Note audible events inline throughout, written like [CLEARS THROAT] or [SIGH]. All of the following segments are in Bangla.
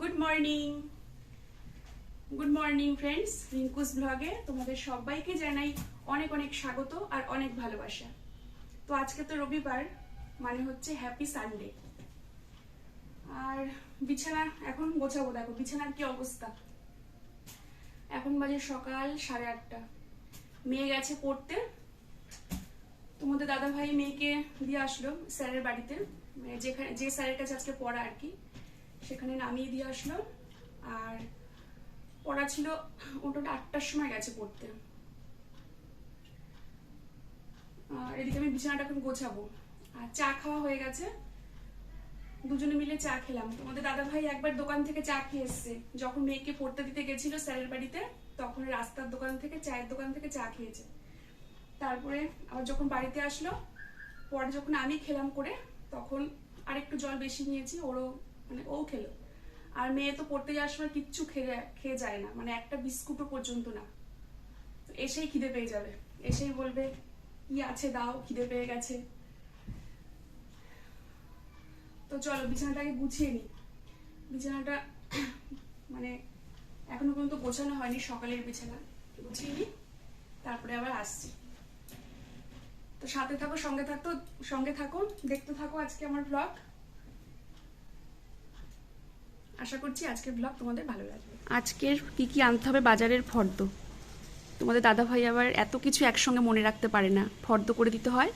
Good morning good morning friends Rinku's ব্লগে তোমাদের সবাইকে জানাই অনেক অনেক স্বাগত আর অনেক ভালোবাসা। তো আজকে তো রবিবার মানে হচ্ছে হ্যাপি সানডে আর বিছানা এখন গোছাবো, দেখো, বিছানার কি অবস্থা? এখন বাজে সকাল সাড়ে আটটা। মেয়ে গেছে পড়তে। তোমাদের দাদা ভাই মেয়েকে দিয়ে আসলো স্যারের বাড়িতে। মানে যেখানে যে স্যারের কাছে আজকে পড়া আর কি। সেখানে নামিয়ে দিয়ে আসলাম। আর পড়া ছিল মোটামুটি আটটার সময় গেছে পড়তে। আর এদিকে আমি বিছানাটা এখন গোছাবো। আর চা খাওয়া হয়ে গেছে। দুজনে মিলে চা খেলাম। তোমাদের দাদা ভাই একবার দোকান থেকে চা খেয়ে এসছে। যখন মেয়েকে পড়তে দিতে গেছিল স্যারের বাড়িতে, তখন রাস্তার দোকান থেকে, চায়ের দোকান থেকে চা খেয়েছে। তারপরে আবার যখন বাড়িতে আসলো, পরে যখন আমি খেলাম করে, তখন আরেকটু জল বেশি নিয়েছি, ওরও মানে ও খেলো। আর মেয়ে তো পড়তে যাওয়ার সময় কিচ্ছু খেয়ে খেয়ে যায় না মানে একটা বিস্কুটও পর্যন্ত না। এসেই খিদে পেয়ে যাবে। এসেই বলবে, কি আছে দাও, খিদে পেয়ে গেছে। তো চলো, বিছানাটাকে গুছিয়ে নি বিছানাটা [CLEARS THROAT] মানে এখনও পর্যন্ত গোছানো হয়নি, সকালের বিছানা। গুছিয়ে নি তারপরে আবার আসছি। তো সাথে থাকো, সঙ্গে থাকতো সঙ্গে থাকো, দেখতে থাকো আজকে আমার ব্লগ আশা করছি আজকের ব্লগ তোমাদের ভালো লাগবে। আজকের কি কি আনতে হবে বাজারের ফর্দ? তোমাদের দাদা ভাই আবার এত কিছু একসঙ্গে মনে রাখতে পারে না। ফর্দ করে দিতে হয়।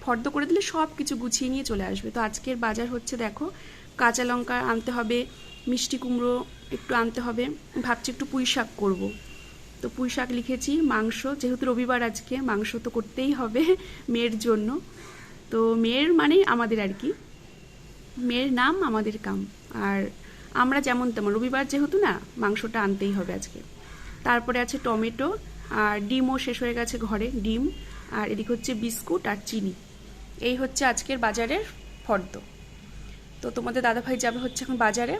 ফর্দ করে দিলে সব কিছু গুছিয়ে নিয়ে চলে আসবে। তো আজকের বাজার হচ্ছে দেখো, কাঁচা লঙ্কা আনতে হবে, মিষ্টি কুমড়ো একটু আনতে হবে। ভাবছি একটু পুঁই শাক করব। তো পুঁই শাক লিখেছি, মাংস, যেহেতু রবিবার আজকে, মাংস তো করতেই হবে মেয়ের জন্য। তো মেয়ের মানে আমাদের আর কি। মেয়ের নাম আমাদের কাম। আর আমরা যেমন তেমন, রবিবার যেহেতু না, মাংসটা আনতেই হবে আজকে। তারপরে আছে টমেটো, আর ডিমও শেষ হয়ে গেছে ঘরে, ডিম, আর এদিকে হচ্ছে বিস্কুট আর চিনি। এই হচ্ছে আজকের বাজারের ফর্দ তো তোমাদের দাদাভাই যাবে হচ্ছে এখন বাজারে।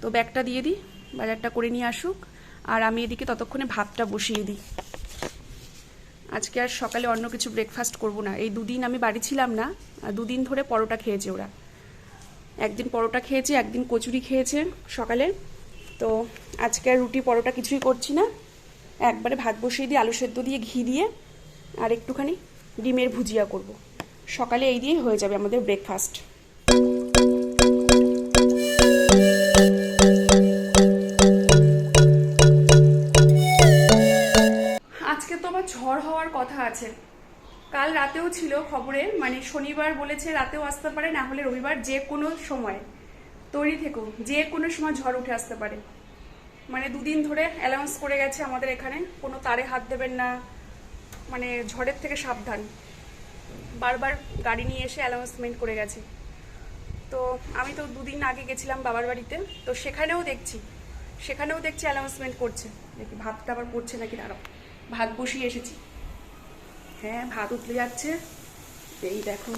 তো ব্যাগটা দিয়ে দিই, বাজারটা করে নিয়ে আসুক, আর আমি এদিকে ততক্ষণে ভাতটা বসিয়ে দিই। আজকে আর সকালে অন্য কিছু ব্রেকফাস্ট করব না। এই দুদিন আমি বাড়ি ছিলাম না দুদিন ধরে পরোটা খেয়েছে ওরা। একদিন পরোটা খেয়েছে, একদিন কচুরি খেয়েছে সকালে। তো আজকে আর রুটি পরোটা কিছুই করছি না। একবারে ভাত বসিয়ে দিয়ে, আলু সেদ্ধ দিয়ে, ঘি দিয়ে আর একটুখানি ডিমের ভুজিয়া করব। সকালে এই দিয়েই হয়ে যাবে আমাদের ব্রেকফাস্ট আজকে তো আবার ঝড় হওয়ার কথা আছে। কাল রাতেও ছিল খবরে মানে শনিবার বলেছে রাতেও আসতে পারে, না হলে রবিবার যে কোনো সময়। তৈরি থেকো, যে কোনো সময় ঝড় উঠে আসতে পারে। মানে দুদিন ধরে অ্যালাউন্স করে গেছে আমাদের এখানে, কোনো তারে হাত দেবেন না মানে ঝড়ের থেকে সাবধান। বারবার গাড়ি নিয়ে এসে অ্যানাউন্সমেন্ট করে গেছে। তো আমি তো দুদিন আগে গেছিলাম বাবার বাড়িতে, তো সেখানেও দেখছি সেখানেও দেখছি অ্যানাউন্সমেন্ট করছে। দেখি, ভাতটা আবার পড়ছে নাকি, দাঁড়াও, ভাত বসিয়ে এসেছি। হ্যাঁ ভাত উঠলে যাচ্ছে। এই দেখো।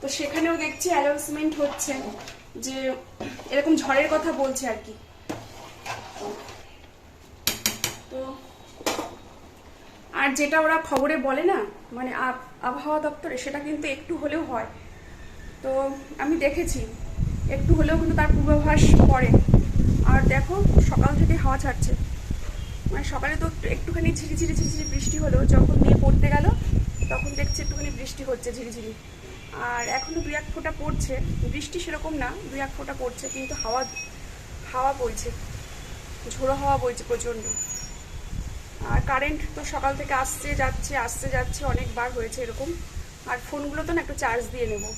তো সেখানেও দেখছি অ্যানাউন্সমেন্ট হচ্ছে যে এরকম ঝড়ের কথা বলছে আর কি। তো আর যেটা ওরা খবরে বলে না মানে আব- আবহাওয়া দপ্তরে, সেটা কিন্তু একটু হলেও হয়। তো আমি দেখেছি, একটু হলেও কিন্তু তার পূর্বাভাস পড়ে। আর দেখো, সকাল থেকে হাওয়া ছাড়ছে। মানে সকালে তো একটু- একটুখানি ঝিরিঝিরি ঝিরিঝিরি বৃষ্টি হলো, যখন মেয়ে পড়তে গেল, তখন দেখছি একটুখানি বৃষ্টি হচ্ছে ঝিরিঝিরি আর এখনও দুই এক ফোঁটা পড়ছে, বৃষ্টি সেরকম না, দুই এক ফোঁটা পড়ছে, কিন্তু হাওয়া হাওয়া বইছে, ঝোড়ো হাওয়া বইছে প্রচণ্ড। আর কারেন্ট তো সকাল থেকে আসছে, যাচ্ছে আসছে, যাচ্ছে, অনেকবার হয়েছে এরকম। আর ফোনগুলো তো না একটু চার্জ দিয়ে নেব।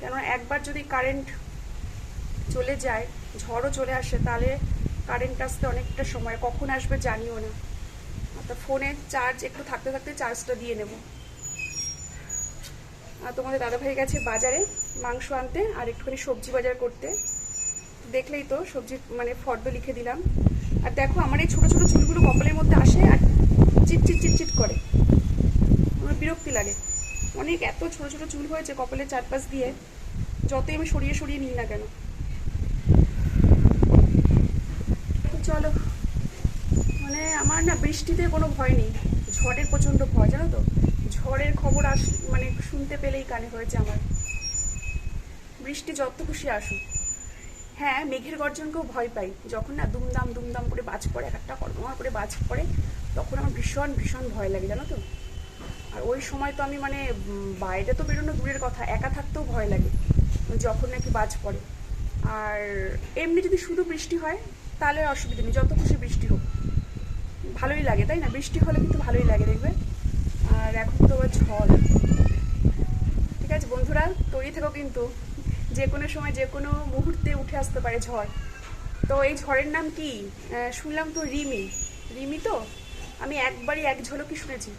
কেননা একবার যদি কারেন্ট চলে যায় ঝড়ও চলে আসে, তাহলে কারেন্ট আসতে অনেকটা সময়, কখন আসবে জানিও না। অর্থাৎ ফোনে চার্জ একটু থাকতে থাকতে চার্জটা দিয়ে নেব। আর তোমাদের দাদাভাই গেছে বাজারে মাংস আনতে আর একটুখানি সবজি বাজার করতে। দেখলেই তো সবজি মানে ফর্দ লিখে দিলাম। আর দেখো আমার এই ছোটো ছোটো চুলগুলো কপালের মধ্যে আসে আর চিট চিট চিট চিট করে। আমার বিরক্তি লাগে। অনেক এত ছোটো ছোটো চুল হয়েছে কপালের চারপাশ দিয়ে, যতই আমি সরিয়ে সরিয়ে নিই না কেন তো চলো। মানে আমার না বৃষ্টিতে কোনো ভয় নেই। ঝড়ের প্রচণ্ড ভয়, জানো তো? ঝড়ের খবর আস মানে শুনতে পেলেই কানে হয়েছে আমার। বৃষ্টি যত খুশি আসুক। হ্যাঁ মেঘের গর্জনকেও ভয় পাই। যখন না দুমদাম দুমদাম করে বাজ পড়ে, এক একটা কর্মর করে বাজ পড়ে, তখন আমার ভীষণ ভীষণ ভয় লাগে, জানো তো? আর ওই সময় তো আমি মানে বাইরে তো বেরোনো দূরের কথা, একা থাকতেও ভয় লাগে। যখন নাকি বাজ পড়ে। আর এমনি যদি শুধু বৃষ্টি হয় তাহলে অসুবিধা নেই, যত খুশি বৃষ্টি হোক। ভালোই লাগে, তাই না? বৃষ্টি হলে কিন্তু ভালোই লাগে, দেখবে? আর এখন তো আবার ঝড়। ঠিক আছে বন্ধুরা, তৈরি থেকো কিন্তু। যে কোনো সময়, যে কোনো মুহূর্তে উঠে আসতে পারে ঝড়। তো এই ঝড়ের নাম কি? শুনলাম তো রিমি। রিমি তো? আমি একবারই এক ঝলকই শুনেছি।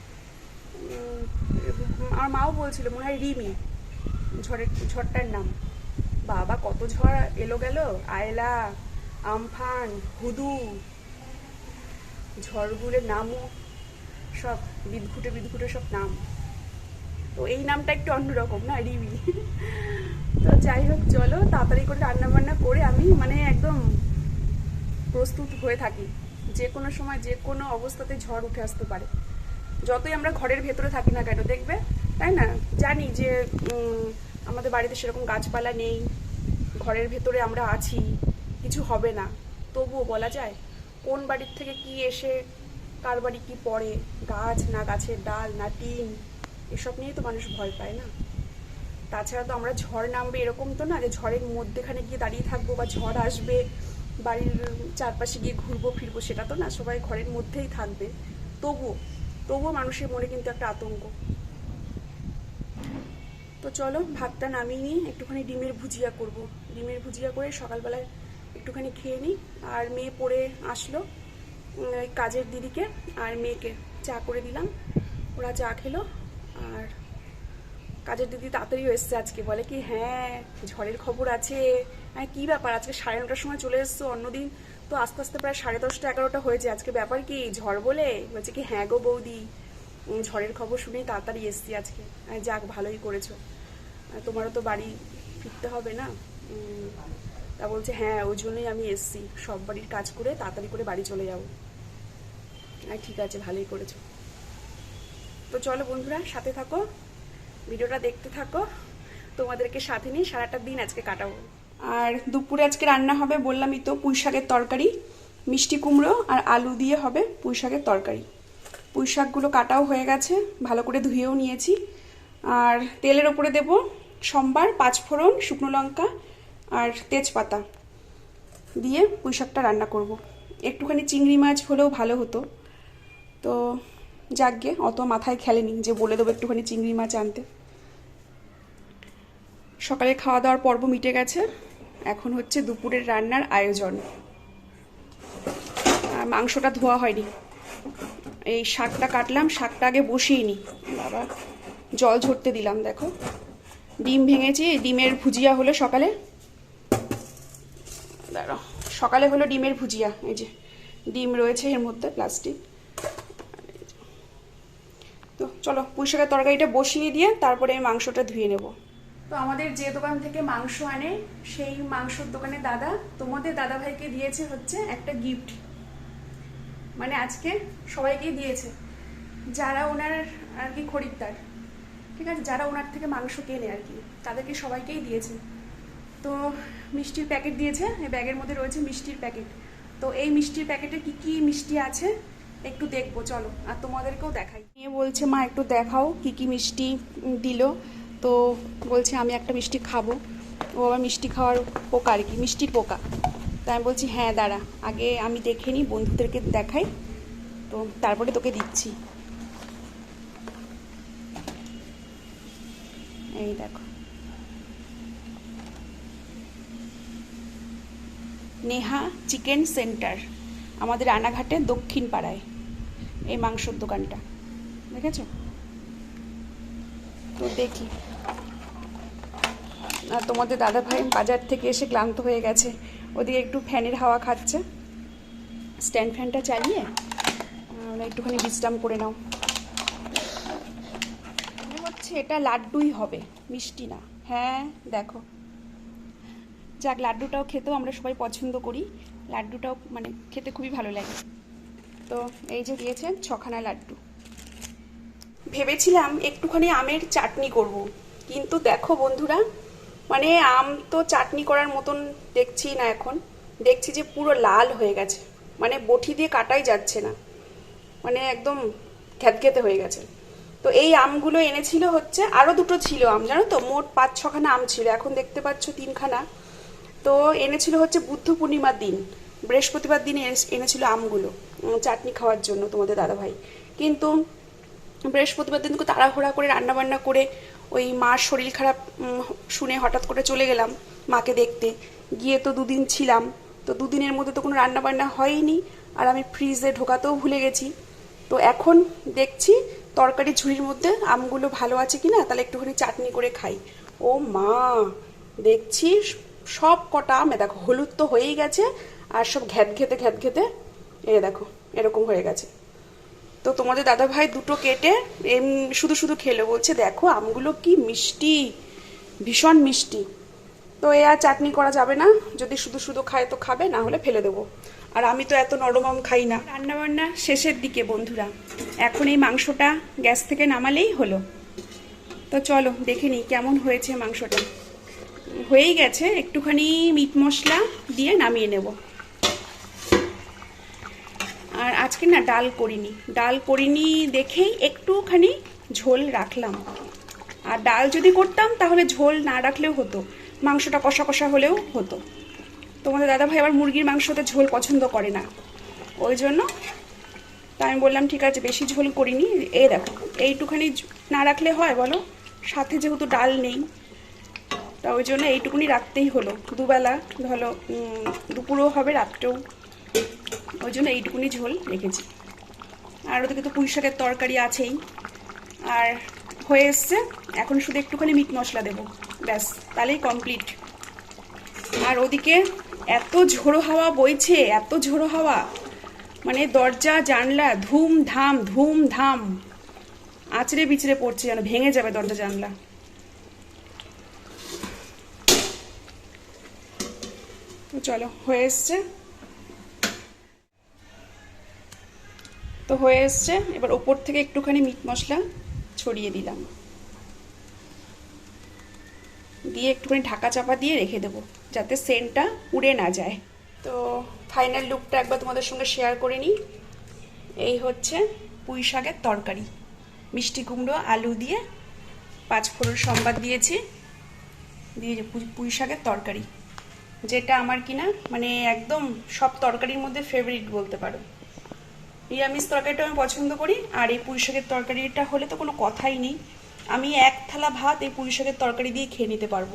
আমার মাও বলছিল, মনে হয় রিমি। ঝড়ের, ঝড়টার নাম। বাবা, কত ঝড় এলো গেল? আয়লা। আমফান, হুদু ঝড়গুলোর নামও সব বিদঘুটে বিদঘুটে সব নাম। তো এই নামটা একটু অন্যরকম, না, রিমি? তো যাই হোক, চলো, তাড়াতাড়ি করে রান্না বান্না করে আমি মানে একদম প্রস্তুত হয়ে থাকি। যে কোনো সময় যে কোনো অবস্থাতে ঝড় উঠে আসতে পারে। যতই আমরা ঘরের ভেতরে থাকি না কেন, দেখবে? তাই না? জানি যে আমাদের বাড়িতে সেরকম গাছপালা নেই, ঘরের ভেতরে আমরা আছি। কিছু হবে না। তবুও বলা যায়, কোন বাড়ির থেকে কি এসে, কার বাড়ি কি পড়ে, গাছ না গাছের ডাল না টিন, এসব নিয়েই তো মানুষ ভয় পায় না। তাছাড়া তো আমরা ঝড় নামবে এরকম তো না যে ঝড়ের মধ্যেখানে গিয়ে দাঁড়িয়ে থাকব বা ঝড় আসবে, বাড়ির চারপাশে গিয়ে ঘুরবো, ফিরবো, সেটা তো না, সবাই ঘরের মধ্যেই থাকবে। তবুও তবুও মানুষের মনে কিন্তু একটা আতঙ্ক। তো চলো, ভাতটা নামিয়ে নিয়ে একটুখানি ডিমের ভুজিয়া করব। ডিমের ভুজিয়া করে সকালবেলায় একটুখানি খেয়ে নিই। আর মেয়ে পড়ে আসলো কাজের দিদিকে আর মেয়েকে। চা করে দিলাম, ওরা চা খেলো, আর কাজের দিদি তাড়াতাড়িও এসছে আজকে। বলে কি হ্যাঁ ঝড়ের খবর আছে। হ্যাঁ কী ব্যাপার? আজকে সাড়ে নটার সময় চলে এসছো অন্যদিন। তো আস্তে আস্তে প্রায় সাড়ে দশটা এগারোটা হয়েছে। আজকে ব্যাপার কি, ঝড় বলে? বলছে কি হ্যাঁ গো বৌদি। ঝড়ের খবর শুনেই তাড়াতাড়ি এসছি আজকে। যাক, ভালোই করেছ। তোমারও তো বাড়ি ফিরতে হবে না? তা বলছে হ্যাঁ ওই জন্যই আমি এসছি। সব বাড়ির কাজ করে তাড়াতাড়ি করে বাড়ি চলে যাব। হ্যাঁ ঠিক আছে, ভালোই করেছ। তো চলো বন্ধুরা, সাথে থাকো, ভিডিওটা দেখতে থাকো। তোমাদেরকে সাথে নিয়ে সারাটা দিন আজকে কাটাবো। আর দুপুরে আজকে রান্না হবে, বললামই তো, পুঁই শাকের তরকারি, মিষ্টি কুমড়ো আর আলু দিয়ে হবে পুঁই শাকের তরকারি। পুঁই শাকগুলো কাটাও হয়ে গেছে, ভালো করে ধুয়েও নিয়েছি। আর তেলের ওপরে দেব সোমবার, পাঁচফোড়ন, শুকনো লঙ্কা আর তেজপাতা দিয়ে পুঁই শাকটা রান্না করব। একটুখানি চিংড়ি মাছ হলেও ভালো হতো। তো যাকগে, অত মাথায় খেলেনি যে বলে দেবো একটুখানি চিংড়ি মাছ আনতে। সকালে খাওয়া দাওয়ার পর্ব মিটে গেছে। এখন হচ্ছে দুপুরের রান্নার আয়োজন। আর মাংসটা ধোয়া হয়নি। এই শাকটা কাটলাম, শাকটা আগে বসিয়ে নি। বাবা, জল ঝরতে দিলাম, দেখো। ডিম ভেঙেছি, ডিমের ভুজিয়া হলো সকালে। দাঁড়াও। সকালে হলো ডিমের ভুজিয়া, এই যে ডিম রয়েছে এর মধ্যে, প্লাস্টিক। তো চলো, পুঁইশাকের তরকারিটা বসিয়ে দিয়ে তারপরে আমি মাংসটা ধুয়ে নেব। তো আমাদের যে দোকান থেকে মাংস আনে, সেই মাংসর দোকানে দাদা, তোমাদের দাদা ভাইকে দিয়েছে হচ্ছে একটা গিফট মানে আজকে সবাইকেই দিয়েছে, যারা ওনার আর কি খরিদ্দার। ঠিক আছে? যারা ওনার থেকে মাংস কেনে আর কি, তাদেরকে সবাইকেই দিয়েছে। তো মিষ্টির প্যাকেট দিয়েছে, এই ব্যাগের মধ্যে রয়েছে মিষ্টির প্যাকেট। তো এই মিষ্টির প্যাকেটে কি কি মিষ্টি আছে? একটু দেখব, চলো। আর তোমাদেরকেও দেখাই। মেয়ে বলছে, মা, একটু দেখাও কি কি মিষ্টি দিল। তো বলছে, আমি একটা মিষ্টি খাব। ও আবার মিষ্টি খাওয়ার পোকা আর কি মিষ্টির পোকা। তাই আমি বলছি হ্যাঁ দাঁড়া, আগে আমি দেখে নিই, বন্ধুদেরকে দেখাই। তো তারপরে তোকে দিচ্ছি। এই দেখো। নেহা চিকেন সেন্টার, আমাদের রানাঘাটে দক্ষিণ পাড়ায়, এই মাংসর দোকানটা। দেখেছ? তো দেখি। আর তোমাদের দাদা ভাই বাজার থেকে এসে ক্লান্ত হয়ে গেছে। ওদিকে একটু ফ্যানের হাওয়া খাচ্ছে। স্ট্যান্ড ফ্যানটা চালিয়ে একটুখানি বিশ্রাম করে নাও। হচ্ছে এটা লাড্ডুই হবে, মিষ্টি না। হ্যাঁ দেখো। যাক, লাড্ডুটাও খেতেও আমরা সবাই পছন্দ করি। লাড্ডুটাও মানে খেতে খুবই ভালো লাগে। তো এই যে দিয়েছেন ছখানা লাড্ডু। ভেবেছিলাম একটুখানি আমের চাটনি করব। কিন্তু দেখো বন্ধুরা মানে আম তো চাটনি করার মতন দেখছি না এখন। দেখছি যে পুরো লাল হয়ে গেছে মানে বটি দিয়ে কাটাই যাচ্ছে না। মানে একদম ঘ্যাতঘেতে হয়ে গেছে। তো এই আমগুলো এনেছিল হচ্ছে আরও দুটো ছিল আম, জানো তো? মোট পাঁচ ছখানা আম ছিল, এখন দেখতে পাচ্ছ তিনখানা। তো এনেছিল হচ্ছে বুদ্ধ পূর্ণিমার দিন। বৃহস্পতিবার দিন এনে- এনেছিল আমগুলো চাটনি খাওয়ার জন্য তোমাদের দাদাভাই। কিন্তু বৃহস্পতিবার দিন তাড়াহুড়া করে রান্নাবান্না করে ওই মার শরীর খারাপ শুনে হঠাৎ করে চলে গেলাম মাকে দেখতে। গিয়ে তো দুদিন ছিলাম, তো দুদিনের মধ্যে তো কোনো রান্নাবান্না হয়নি, আর আমি ফ্রিজে ঢোকাতেও ভুলে গেছি। তো এখন দেখছি তরকারি ঝুড়ির মধ্যে আমগুলো ভালো আছে কিনা, তাহলে একটুখানি চাটনি করে খাই। ও মা দেখছি সব কটা, আম দেখো, হলুদ তো হয়েই গেছে, আর সব ঘ্যাত ঘেতে ঘ্যাত ঘেতে এ দেখো, এরকম হয়ে গেছে। তো তোমাদের দাদা ভাই দুটো কেটে, এম, শুধু শুধু খেলো, বলছে, দেখো, আমগুলো কি মিষ্টি, ভীষণ মিষ্টি। তো এ আর চাটনি করা যাবে না, যদি শুধু শুধু খায় তো খাবে, না হলে ফেলে দেবো। আর আমি তো এত নরম আম খাই না। রান্নাবান্না শেষের দিকে, বন্ধুরা। এখন এই মাংসটা গ্যাস থেকে নামালেই হলো। তো চলো, দেখে নিই কেমন হয়েছে মাংসটা। হয়েই গেছে, একটুখানি মিট মশলা দিয়ে নামিয়ে নেব। আর আজকে না ডাল করিনি। ডাল করিনি দেখেই একটুখানি ঝোল রাখলাম। আর ডাল যদি করতাম তাহলে ঝোল না রাখলেও হতো, মাংসটা কষা কষা হলেও হতো। তোমাদের দাদা ভাই আবার মুরগির মাংসতে ঝোল পছন্দ করে না। ওই জন্য তা আমি বললাম, ঠিক আছে, বেশি ঝোল করিনি। এই দেখো, এইটুখানি না রাখলে হয় বলো? সাথে যেহেতু ডাল নেই তা ওই জন্য এইটুকুনি রাখতেই হলো। দুবেলা ধরো দুপুরও হবে, রাত্রেও। ওই জন্য এইটুকুনি ঝোল রেখেছি। আর ওদিকে তো পুঁই শাকের তরকারি আছেই। আর হয়ে এসছে, এখন শুধু একটুখানি মিট মশলা দেবো। ব্যাস, তাহলেই কমপ্লিট আর ওদিকে এত ঝোড়ো হাওয়া বইছে, এত ঝোড়ো হাওয়া। মানে দরজা, জানলা, ধুম ধাম ধুম ধাম। আঁচড়ে বিচড়ে পড়ছে যেন, ভেঙে যাবে দরজা জানলা চলো, হয়ে এসছে। তো হয়ে এসছে, এবার ওপর থেকে একটুখানি মিট মশলা ছড়িয়ে দিলাম। দিয়ে একটুখানি ঢাকা চাপা দিয়ে রেখে দেবো, যাতে সেন্টটা উড়ে না যায়। তো ফাইনাল লুকটা একবার তোমাদের সঙ্গে শেয়ার করে নিই। এই হচ্ছে পুঁই শাকের তরকারি। মিষ্টি কুমড়ো, আলু দিয়ে পাঁচ ফোড়ন সম্বাদ দিয়েছি। দিয়ে পুঁই শাকের তরকারি। যেটা আমার কিনা মানে একদম সব তরকারির মধ্যে ফেভারিট বলতে পারো। নিরামিষ তরকারিটা আমি পছন্দ করি, আর এই পুঁই শাকের তরকারিটা হলে তো কোনো কথাই নেই। আমি এক থালা ভাত এই পুঁই শাকের তরকারি দিয়ে খেয়ে নিতে পারব।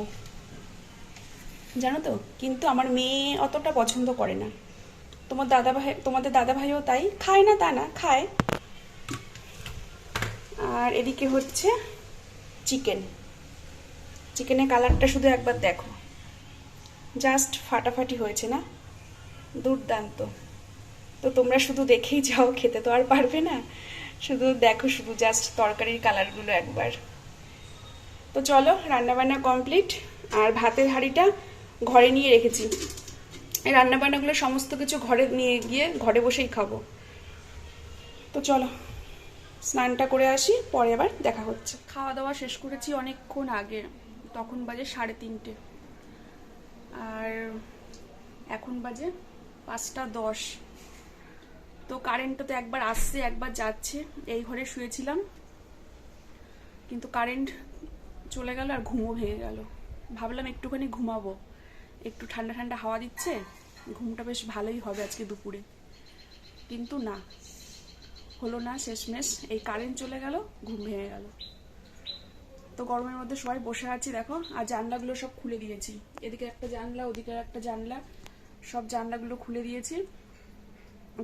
জানো তো, কিন্তু আমার মেয়ে অতটা পছন্দ করে না। তোমার দাদা ভাই তোমাদের দাদা ভাইও তাই, খায় না তা না, খায়। আর এদিকে হচ্ছে চিকেন চিকেনের কালারটা শুধু একবার দেখো। জাস্ট ফাটাফাটি হয়েছে না? দুর্দান্ত। তো তোমরা শুধু দেখেই যাও, খেতে তো আর পারবে না। শুধু দেখো, শুধু জাস্ট তরকারির কালারগুলো একবার। তো চলো, রান্নাবান্না কমপ্লিট। আর ভাতের হাঁড়িটা ঘরে নিয়ে রেখেছি। এই রান্নাবান্নাগুলো সমস্ত কিছু ঘরে নিয়ে গিয়ে ঘরে বসেই খাব। তো চলো, স্নানটা করে আসি, পরে আবার দেখা হচ্ছে। খাওয়া দাওয়া শেষ করেছি অনেকক্ষণ আগে। তখন বাজে সাড়ে তিনটে। আর এখন বাজে পাঁচটা দশ। তো কারেন্টটা তো একবার আসছে, একবার যাচ্ছে। এই ঘরে শুয়েছিলাম, কিন্তু কারেন্ট চলে গেল আর ঘুমও ভেঙে গেল। ভাবলাম একটুখানি ঘুমাবো। একটু ঠান্ডা ঠান্ডা হাওয়া দিচ্ছে, ঘুমটা বেশ ভালোই হবে আজকে দুপুরে। কিন্তু না, হলো না, শেষমেশ। এই কারেন্ট চলে গেল, ঘুম ভেঙে গেল। তো গরমের মধ্যে সবাই বসে আছি, দেখো। আর জানলাগুলো সব খুলে দিয়েছি। এদিকে একটা জানলা ওদিকে একটা জানলা। সব জানলাগুলো খুলে দিয়েছি।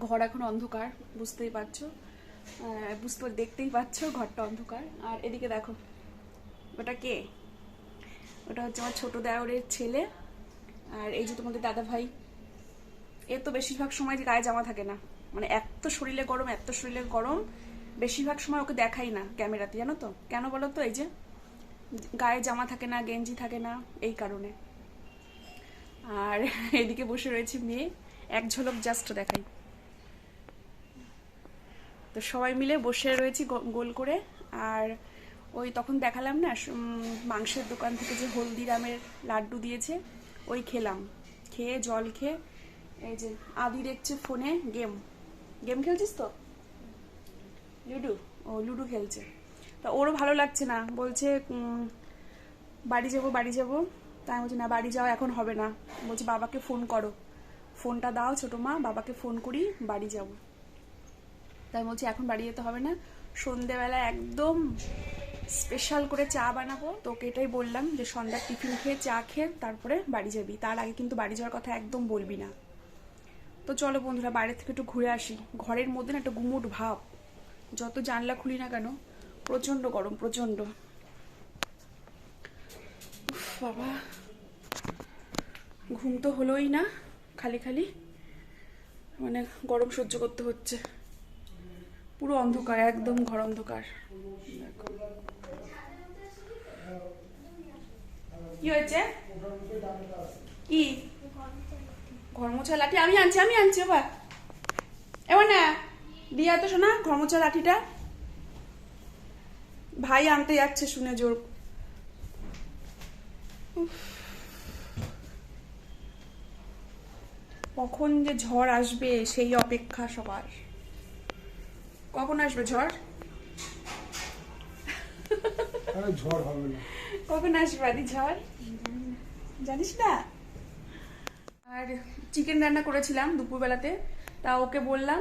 ঘর এখন অন্ধকার, বুঝতেই পারছ। বুঝতে দেখতেই পাচ্ছ ঘরটা অন্ধকার। আর এদিকে দেখো, ওটা কে? ওটা হচ্ছে আমার ছোট দেওরের ছেলে। আর এই যে তোমাদের দাদা ভাই এর তো বেশিরভাগ সময় যে গায়ে জামা থাকে না। মানে এত শরীরে গরম, এত শরীরে গরম, বেশিরভাগ সময় ওকে দেখাই না ক্যামেরাতে, জানো তো? কেন বলো তো এই যে? গায়ে জামা থাকে না, গেঞ্জি থাকে না, এই কারণে। আর এদিকে বসে রয়েছে মেয়ে। এক ঝলক জাস্ট দেখাই। তো সবাই মিলে বসে রয়েছি গোল করে। আর ওই তখন দেখালাম না মাংসের দোকান থেকে যে হলদিরামের লাড্ডু দিয়েছে, ওই খেলাম। খেয়ে, জল খেয়ে, এই যে আদি দেখছে ফোনে গেম। গেম খেলছিস তো? লুডু? ও, লুডু খেলছে। তা ওরও ভালো লাগছে না। বলছে বাড়ি যাব বাড়ি যাব। তাই বলছি, না, বাড়ি যাওয়া এখন হবে না। বলছি, বাবাকে ফোন করো। ফোনটা দাও ছোটো মা, বাবাকে ফোন করি, বাড়ি যাব। তাই বলছি, এখন বাড়ি যেতে হবে না। সন্ধেবেলা একদম স্পেশাল করে চা বানাবো। তোকে এটাই বললাম যে সন্ধ্যার টিফিন খেয়ে চা খেয়ে তারপরে বাড়ি যাবি। তার আগে কিন্তু বাড়ি যাওয়ার কথা একদম বলবি না। তো চলো বন্ধুরা, বাইরে থেকে একটু ঘুরে আসি। ঘরের মধ্যে না একটা গুমুট ভাব। যত জানলা খুলি না কেন প্রচণ্ড গরম প্রচণ্ড বাবা। ঘুম তো হলোই না, খালি খালি। মানে গরম সহ্য করতে হচ্ছে। পুরো অন্ধকার, একদম ঘর অন্ধকার। কি হয়েছে? কি? ঘরমোছা লাঠি আমি আনছি আমি আনছি এবার এবার না, দিয়া তো শোনা ঘর মোছা লাঠিটা ভাই আনতে যাচ্ছে শুনে জোর। কখন যে ঝড় আসবে সেই অপেক্ষা সবার। কখন আসবে ঝড়? ঝড় হবে না। কখন আসবে আদি ঝড়? জানিস না? আর চিকেন রান্না করেছিলাম দুপুরবেলাতে তা ওকে বললাম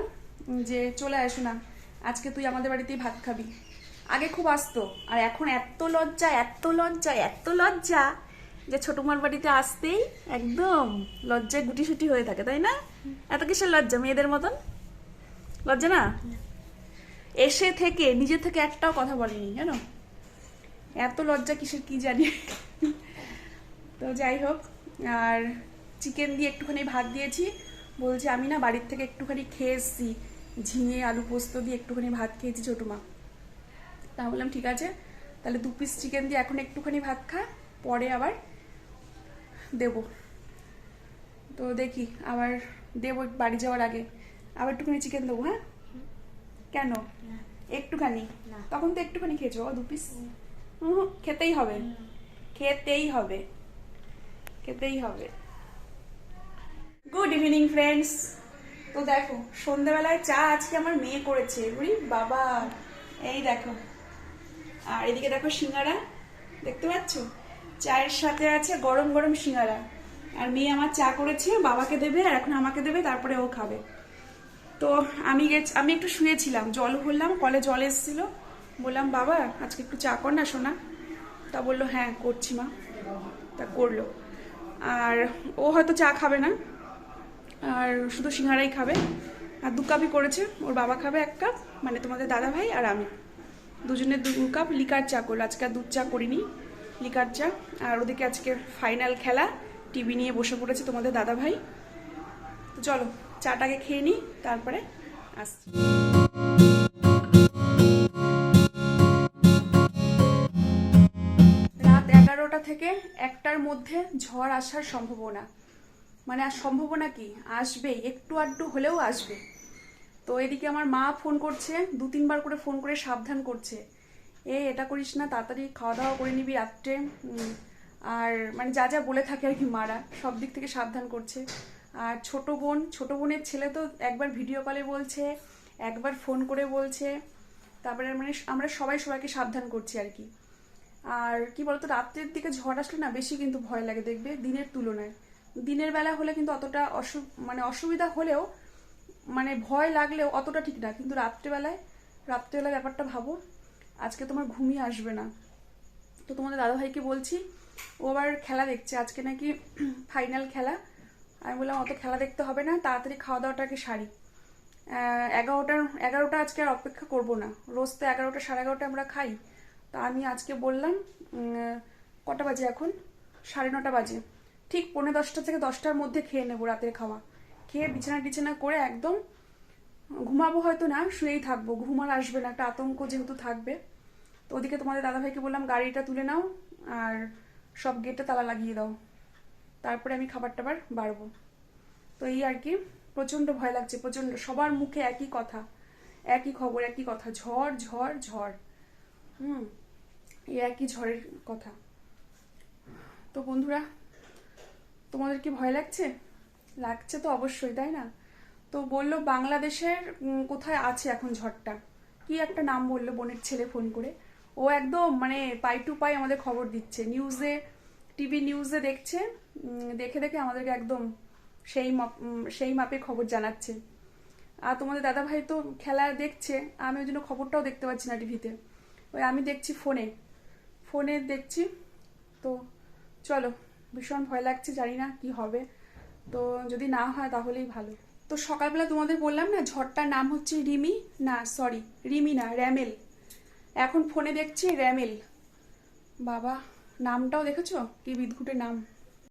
যে চলে আসো না আজকে তুই আমাদের বাড়িতেই ভাত খাবি। আগে খুব আসতো। আর এখন এত লজ্জা এত লজ্জা এত লজ্জা যে ছোটমার বাড়িতে আসতেই একদম লজ্জায় গুটি সুটি হয়ে থাকে, তাই না? এত কিসের লজ্জা, মেয়েদের মতন? লজ্জা না? এসে থেকে, নিজে থেকে একটাও কথা বলেনি, জানো? এত লজ্জা কিসের কি জানি? তো যাই হোক, আর চিকেন দিয়ে একটুখানি ভাত দিয়েছি। বলছে, আমি না বাড়ির থেকে একটুখানি খেয়ে এসেছি। ঝিঙে, আলু পোস্ত দিয়ে একটুখানি ভাত খেয়েছি ছোটো মা তা বললাম ঠিক আছে তাহলে দু পিস চিকেন দিয়ে এখন একটুখানি ভাত খা পরে আবার দেব। তো দেখি আবার দেবো বাড়ি যাওয়ার আগে। আবার একটুখানি চিকেন দেবো হ্যাঁ? কেন? একটুখানি? তখন তো একটুখানি খেয়েছো দু পিস হুম, খেতেই হবে। খেতেই হবে। খেতেই হবে। গুড ইভিনিং ফ্রেন্ডস তো দেখো সন্ধ্যাবেলায় চা আজকে আমার মেয়ে করেছে বুঝলি বাবা। এই দেখো। আর এদিকে দেখো সিঙ্গারা, দেখতে পাচ্ছ? চায়ের সাথে আছে গরম গরম সিঙ্গারা। আর মেয়ে আমার চা করেছে, বাবাকে দেবে আর এখন আমাকে দেবে, তারপরে ও খাবে। তো আমি গেছ- আমি একটু শুয়েছিলাম, জল ভরলাম, কলে জল এসেছিল। বললাম, বাবা, আজকে একটু চা কর না শোনা তা বলল হ্যাঁ করছি মা। তা করল। আর ও হয়তো চা খাবে না, আর শুধু সিঙ্গারাই খাবে। আর দু কাপই করেছে, ওর বাবা খাবে এক কাপ মানে তোমাদের দাদা ভাই আর আমি। দুজনের দু কাপ লিকার চা করল। আজকে দুধ চা করিনি, লিকার চা। আর ওদিকে আজকে ফাইনাল খেলা টিভি নিয়ে বসে পড়েছে তোমাদের দাদা ভাই তো চলো, চাটাকে খেয়ে নিই, তারপরে আসছি। রাত এগারোটা থেকে একটার মধ্যে ঝড় আসার সম্ভাবনা। মানে আর সম্ভাবনা কি? আসবে একটু আধটু হলেও আসবে। তো এদিকে আমার মা ফোন করছে, দু তিনবার করে ফোন করে সাবধান করছে। এ, এটা করিস না, তাড়াতাড়ি খাওয়া দাওয়া করে নিবি রাত্রে। আর মানে যা যা বলে থাকে আর কি মারা, সব দিক থেকে সাবধান করছে। আর ছোট বোন, ছোট বোনের ছেলে তো একবার ভিডিও কলে বলছে, একবার ফোন করে বলছে। তারপরে মানে আমরা সবাই সবাইকে সাবধান করছি আর কি। আর কি বলতো, রাত্রের দিকে ঝড় আসলে না বেশি কিন্তু ভয় লাগে, দেখবে? দিনের তুলনায়। দিনের বেলা হলে কিন্তু অতটা অসু মানে অসুবিধা হলেও মানে ভয় লাগলেও অতটা ঠিক না, কিন্তু রাত্রেবেলায় রাত্রেবেলা ব্যাপারটা ভাবো, আজকে তোমার ঘুমিয়ে আসবে না। তো তোমাদের দাদাভাইকে বলছি, ও আবার খেলা দেখছে, আজকে নাকি ফাইনাল খেলা। আমি বললাম, অত খেলা দেখতে হবে না, তাড়াতাড়ি খাওয়া দাওয়াটাকে সারি। এগারোটার এগারোটা আজকে আর অপেক্ষা করব না। রোজ তো এগারোটা সাড়ে এগারোটা আমরা খাই। তা আমি আজকে বললাম কটা বাজে এখন? সাড়ে নটা বাজে। ঠিক পৌনে দশটা থেকে দশটার মধ্যে খেয়ে নেব রাতের খাওয়া। খেয়ে বিছানা টিছানা করে একদম ঘুমাবো হয়তো না, শুয়েই থাকব। ঘুম আর আসবে না, একটা আতঙ্ক যেহেতু থাকবে। তো ওদিকে তোমাদের দাদাভাইকে বললাম, গাড়িটা তুলে নাও আর সব গেটে তালা লাগিয়ে দাও। তারপরে আমি খাবার টাবার বাড়বো। তো এই আর কি প্রচণ্ড ভয় লাগছে প্রচণ্ড সবার মুখে একই কথা, একই খবর, একই কথা, ঝড় ঝড় ঝড়। হুম, এই একই ঝড়ের কথা। তো বন্ধুরা, তোমাদের কি ভয় লাগছে? লাগছে তো অবশ্যই, তাই না? তো বলল, বাংলাদেশের কোথায় আছে এখন ঝড়টা? কি একটা নাম বলল বোনের ছেলে ফোন করে। ও একদম মানে পাই টু পাই আমাদের খবর দিচ্ছে। নিউজে টিভি নিউজে দেখছে দেখে দেখে আমাদেরকে একদম সেই সেই মাপে খবর জানাচ্ছে। আর তোমাদের দাদা ভাই তো খেলা দেখছে, আমি ওই জন্য খবরটাও দেখতে পাচ্ছি না টিভিতে। ওই আমি দেখছি ফোনে। ফোনে দেখছি, তো চলো, ভীষণ ভয় লাগছে, জানি না কি হবে। তো যদি না হয় তাহলেই ভালো। তো সকালবেলা তোমাদের বললাম না, ঝড়টার নাম হচ্ছে রিমি, না সরি রিমি না, র্যামেল। এখন ফোনে দেখছি র্যামেল। বাবা, নামটাও দেখেছ? কি বিদঘুটে নাম।